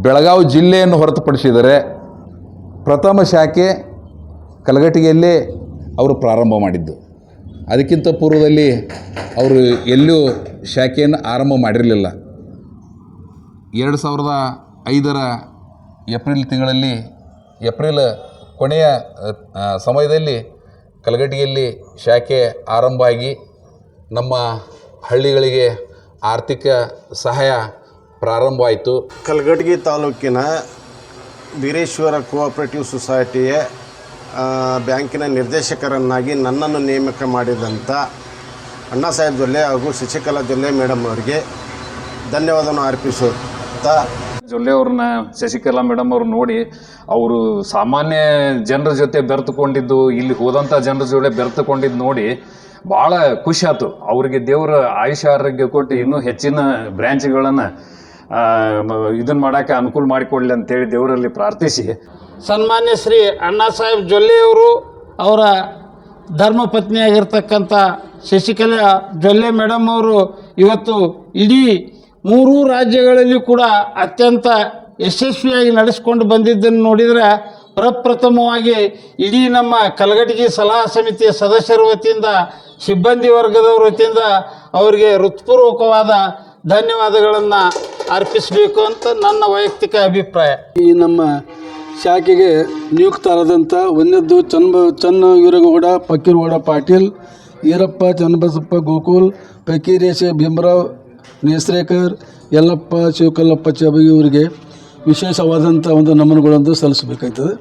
ಬೆಳಗಾವಿ ಜಿಲ್ಲೆಯನ್ನು ಹೊರತುಪಡಿಸಿದರೆ ಪ್ರಥಮ ಶಾಖೆ ಕಲಘಟಗಿಯಲ್ಲೇ ಅವರು ಪ್ರಾರಂಭ ಮಾಡಿದ್ದು. ಅದಕ್ಕಿಂತ ಪೂರ್ವದಲ್ಲಿ ಅವರು ಎಲ್ಲೂ ಶಾಖೆಯನ್ನು ಆರಂಭ ಮಾಡಿರಲಿಲ್ಲ. ಎರಡು ಸಾವಿರದ ಐದರ ಏಪ್ರಿಲ್ ತಿಂಗಳಲ್ಲಿ ಏಪ್ರಿಲ್ ಕೊನೆಯ ಸಮಯದಲ್ಲಿ ಕಲಘಟಗಿಯಲ್ಲಿ ಶಾಖೆ ಆರಂಭ ಆಗಿ ನಮ್ಮ ಹಳ್ಳಿಗಳಿಗೆ ಆರ್ಥಿಕ ಸಹಾಯ ಪ್ರಾರಂಭವಾಯಿತು. ಕಲಘಟಗಿ ತಾಲೂಕಿನ ವೀರೇಶ್ವರ ಕೋಆಪರೇಟಿವ್ ಸೊಸೈಟಿಯ ಬ್ಯಾಂಕಿನ ನಿರ್ದೇಶಕರನ್ನಾಗಿ ನನ್ನನ್ನು ನೇಮಕ ಮಾಡಿದಂಥ ಅಣ್ಣಾ ಸಾಹೇಬ್ ಜೊಲ್ಲೆ ಹಾಗೂ ಶಶಿಕಲಾ ಜೊಲ್ಲೆ ಮೇಡಮ್ ಅವರಿಗೆ ಧನ್ಯವಾದವನ್ನು ಅರ್ಪಿಸುತ್ತಾ. ಜೊಲ್ಲೆ ಅವ್ರನ್ನ ಶಶಿಕಲಾ ಮೇಡಮ್ ಅವ್ರು ನೋಡಿ ಅವರು ಸಾಮಾನ್ಯ ಜನರ ಜೊತೆ ಬೆರೆತುಕೊಂಡಿದ್ದು ಇಲ್ಲಿ ಹೋದಂಥ ಜನರ ಜೊತೆ ಬೆರೆತುಕೊಂಡಿದ್ದು ನೋಡಿ ಭಾಳ ಖುಷಿ ಆಯ್ತು. ಅವರಿಗೆ ದೇವರ ಆಯುಷ್ಯ ಆರೋಗ್ಯ ಕೊಟ್ಟು ಇನ್ನೂ ಹೆಚ್ಚಿನ ಬ್ರ್ಯಾಂಚ್ಗಳನ್ನು ಇದನ್ನ ಮಾಡಕ್ಕೆ ಅನುಕೂಲ ಮಾಡಿಕೊಡ್ಲಿ ಅಂತೇಳಿ ದೇವರಲ್ಲಿ ಪ್ರಾರ್ಥಿಸಿ. ಸನ್ಮಾನ್ಯ ಶ್ರೀ ಅಣ್ಣಾ ಸಾಹೇಬ್ ಜೊಲ್ಲೆಯವರು ಅವರ ಧರ್ಮಪತ್ನಿಯಾಗಿರ್ತಕ್ಕಂಥ ಶಶಿಕಲಾ ಜೊಲ್ಲೆ ಮೇಡಮ್ ಅವರು ಇವತ್ತು ಇಡೀ ಮೂರೂ ರಾಜ್ಯಗಳಲ್ಲಿ ಕೂಡ ಅತ್ಯಂತ ಯಶಸ್ವಿಯಾಗಿ ನಡೆಸ್ಕೊಂಡು ಬಂದಿದ್ದನ್ನು ನೋಡಿದರೆ ಪ್ರಪ್ರಥಮವಾಗಿ ಇಡೀ ನಮ್ಮ ಕಲಘಟಗಿ ಸಲಹಾ ಸಮಿತಿಯ ಸದಸ್ಯರ ವತಿಯಿಂದ, ಸಿಬ್ಬಂದಿ ವರ್ಗದವರ ವತಿಯಿಂದ ಅವರಿಗೆ ಹೃತ್ಪೂರ್ವಕವಾದ ಧನ್ಯವಾದಗಳನ್ನು ಅರ್ಪಿಸಬೇಕು ಅಂತ ನನ್ನ ವೈಯಕ್ತಿಕ ಅಭಿಪ್ರಾಯ. ಈ ನಮ್ಮ ಶಾಖೆಗೆ ನಿಯುಕ್ತರಾದಂಥ ಒಂದದ್ದು ಚನ್ನ ಇವರಗೌಡ ಫಕೀರ್ಗೌಡ ಪಾಟೀಲ್, ಈರಪ್ಪ, ಚನ್ನಬಸಪ್ಪ ಗೋಕುಲ್, ಫಕೀರೇಶ ಭೀಮರಾವ್ ನೇಸ್ರೇಕರ್, ಯಲ್ಲಪ್ಪ ಶಿವಕಲ್ಲಪ್ಪ ಚಬಗಿ ಇವರಿಗೆ ವಿಶೇಷವಾದಂಥ ಒಂದು ನಮನಗಳನ್ನು ಸಲ್ಲಿಸಬೇಕಾಯ್ತದೆ